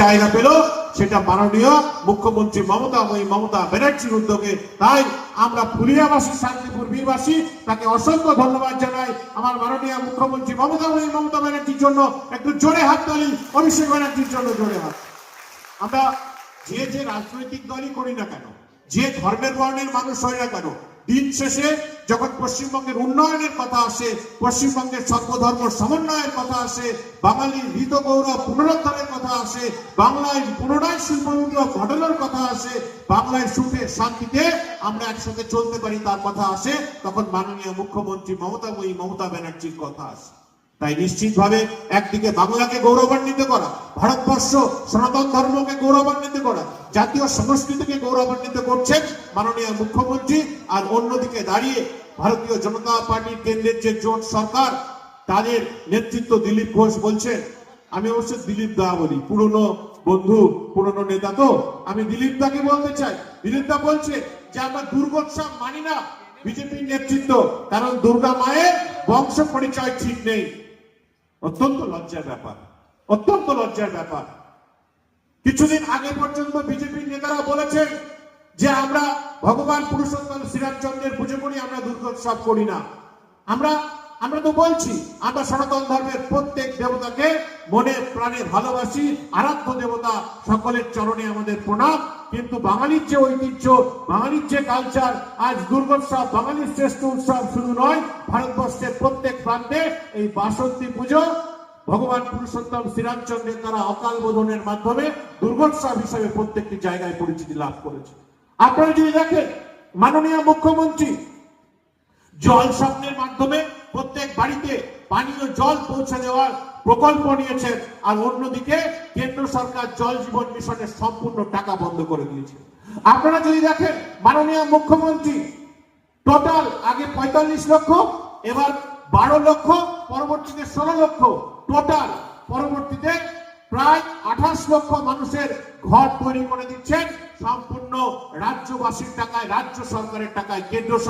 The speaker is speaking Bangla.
জায়গা পেল, সেটা মাননীয় মুখ্যমন্ত্রী মমতা ওই মমতা ব্যানার্জির উদ্যোগে। তাই আমরা ফুলিয়াবাসী শান্তিপুর বীরবাসী, তাকে অসংখ্য ধন্যবাদ জানাই আমার মাননীয় মুখ্যমন্ত্রী মমতা ওই মমতা ব্যানার্জির জন্য। একটু জোরে হাত তালি, অভিষেক ব্যানার্জির জন্য জোরে হাত। আমরা যে যে রাজনৈতিক দলই করি না কেন, যে ধর্মের বর্ণের মানুষ হয় না কেন দিন শেষে যখন পশ্চিমবঙ্গের উন্নয়নের কথা আসে, পশ্চিমবঙ্গের সর্বধর্ম সমন্বয়ের কথা আসে, বাঙালির হৃত গৌরব পুনরুদ্ধারের কথা আসে, বাংলায় পুনরায় শিল্পমূল্য ঘটনার কথা আসে, বাংলায় সুখে শান্তিতে আমরা একসাথে চলতে পারি তার কথা আসে, তখন মাননীয় মুখ্যমন্ত্রী মমতা বই মমতা ব্যানার্জির কথা আসে। তাই নিশ্চিতভাবে একদিকে বাংলাকে গৌরবান্বিত করা, ভারতবর্ষ সনাতন ধর্মকে গৌরবান্বিত করা, জাতীয় সংস্কৃতিকে গৌরবান্বিত করছেন মাননীয় মুখ্যমন্ত্রী, আর অন্যদিকে দাঁড়িয়ে ভারতীয় জনতা পার্টির কেন্দ্রের যে জোট সরকার, তাদের নেতৃত্ব দিলীপ ঘোষ বলছেন। আমি অবশ্য দিলীপ দা বলি, পুরনো বন্ধু, পুরনো নেতা তো। আমি দিলীপ দাকে বলতে চাই। দিলীপ দা বলছে যে, আমরা দুর্গোৎসব মানি না, বিজেপির নেতৃত্ব, কারণ দুর্গা মায়ের বংশ পরিচয় ঠিক নেই। অত্যন্ত লজ্জার ব্যাপার, অত্যন্ত লজ্জার ব্যাপার। কিছুদিন আগে পর্যন্ত বিজেপির নেতারা বলেছেন যে আমরা ভগবান পুরুষোত্তম শ্রীরামচন্দ্রের পুজো করি, আমরা দুর্গোৎসব করি না। আমরা আমরা তো বলছি, আমরা সনাতন ধর্মের প্রত্যেক দেবতাকে মনে প্রাণে ভালোবাসি, আরাধ্য দেবতা সকলের চরণে আমাদের প্রণাম। কিন্তু বাঙালির যে ঐতিহ্য, বাঙালির যে কালচার আজ দুর্গোৎসব, বাঙালির শ্রেষ্ঠ উৎসব শুধু নয়, ভারতবর্ষের প্রত্যেক প্রান্তে এই বাসন্তী পুজো ভগবান পুরুষোত্তম শ্রীরামচন্দ্রের দ্বারা অকাল বোধনের মাধ্যমে দুর্গোৎসব হিসেবে প্রত্যেকটি জায়গায় পরিচিতি লাভ করেছে। আপনারা যদি দেখেন, মাননীয় মুখ্যমন্ত্রী জল স্বপ্নের মাধ্যমে প্রত্যেক বাড়িতে পানীয় জল পৌঁছে দেওয়ার প্রকল্প নিয়েছেন আর অন্যদিকে কেন্দ্র সরকার জল জীবন মিশনের সম্পূর্ণ টাকা বন্ধ করে দিয়েছে। আপনারা যদি দেখেন, মাননীয় মুখ্যমন্ত্রী টোটাল আগে পঁয়তাল্লিশ লক্ষ, এবার বারো লক্ষ, পরবর্তীতে ষোলো লক্ষ টোটাল পরবর্তীতে প্রায় আঠাশ লক্ষ মানুষের ঘর তৈরি করে দিচ্ছেন। সম্পূর্ণ রাজ্যবাসীর টাকায়, রাজ্য সরকারের টাকায়, কেন্দ্র